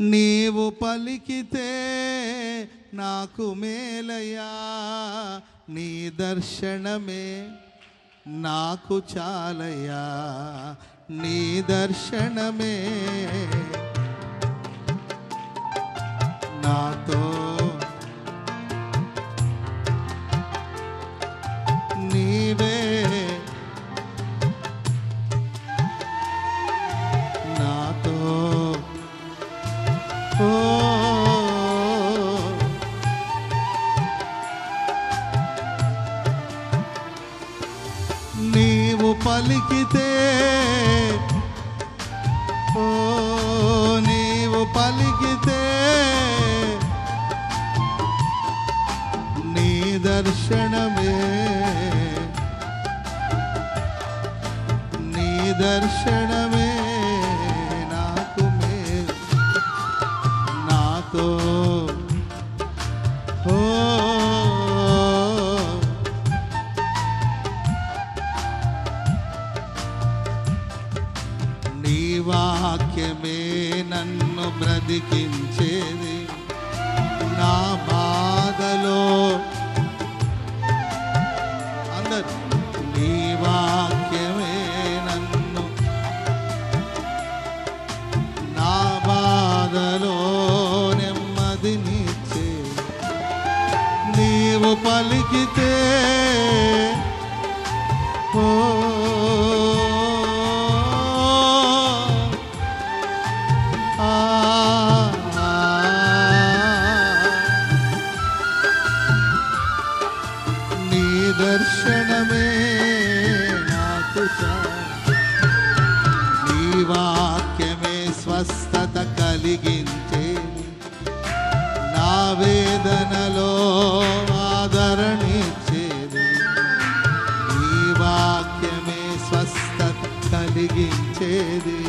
నీవు పలికితే నాకు మేలయ్యా నీ దర్శనమే నాకు చాలయ్యా నీ దర్శనమే. నాతో నీవు పలికితే నీ దర్శనమే నీ దర్శనమే నాకు మేలు నాతో ఓ నీ వాక్యమే నన్ను బ్రతికించేది నా బాధలో. అందరు నీ వాక్యమే నన్ను నా బాధలో నెమ్మదినిచ్చే నీవు పలికితే వాక్యమే స్వస్థత కలిగించేది నా వేదనలో ఆదరణించేది. నీ వాక్యమే స్వస్థత కలిగించేది.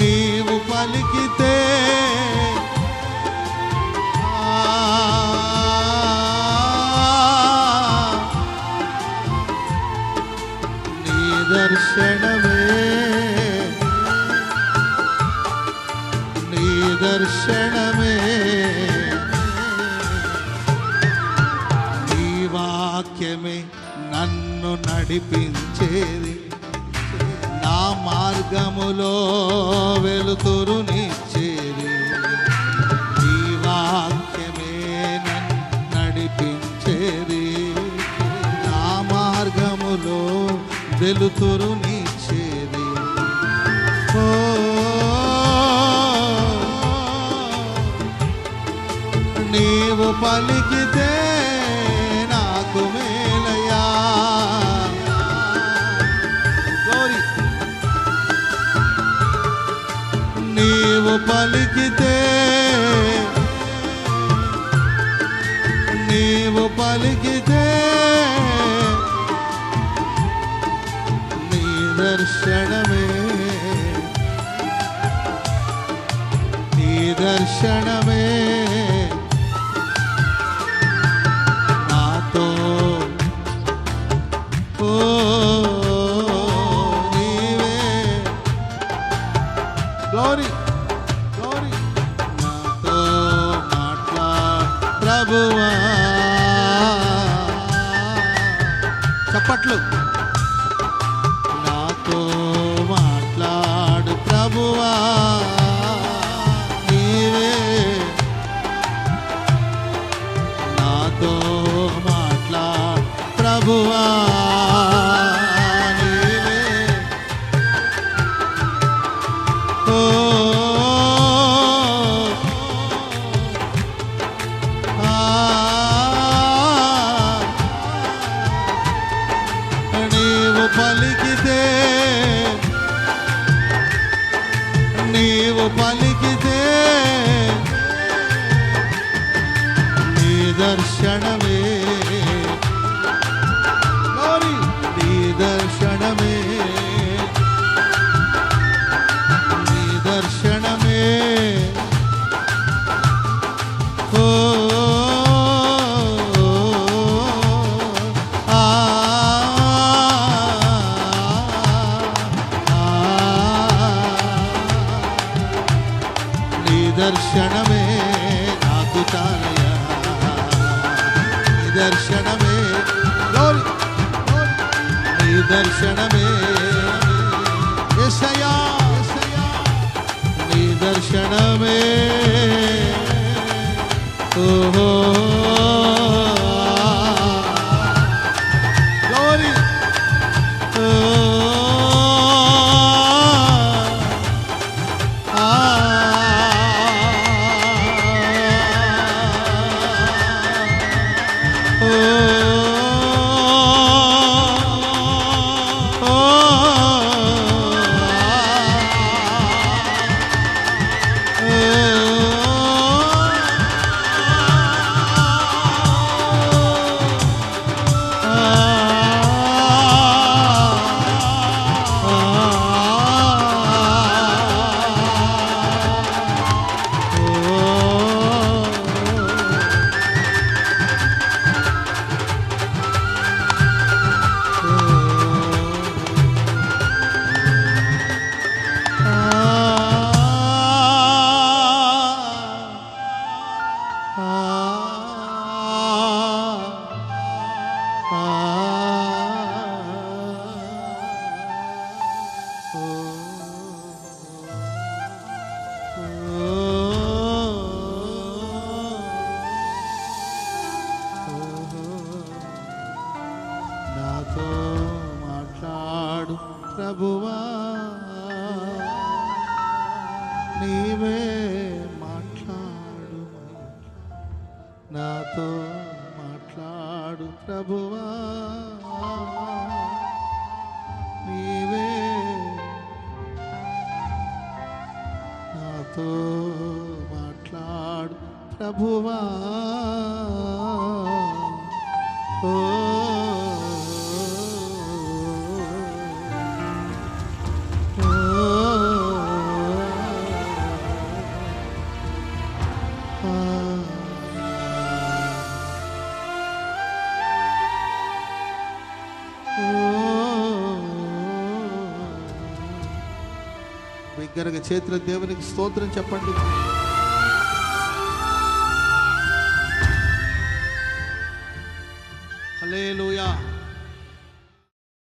నీవు పలికితే వాక్యమే నన్ను నడిపించేది. నా మార్గములో వెలుతురునిచ్చేది నీ వాక్యమే నన్ను నడిపించేది. నా మార్గములో వెలుతురునిచ్చేది ఓ నీవు పలికితే నాకు మేలయా నీవు పలికితే నీవు పలికితే నీ దర్శనమే నీ దర్శనమే. ప్రభువా చప్పట్లు. దర్శనమే నాకు చాలయా నీ దర్శనమే Glory, glory. నీ నాతో మాట్లాడు ప్రభువా. నీవే మాట్లాడు నాతో మాట్లాడు ప్రభువా. నీవే మాట్లాడు. ప్రభువా. బిగ్గరగా చేతుల దేవునికి స్తోత్రం చెప్పండి. హలేలుయా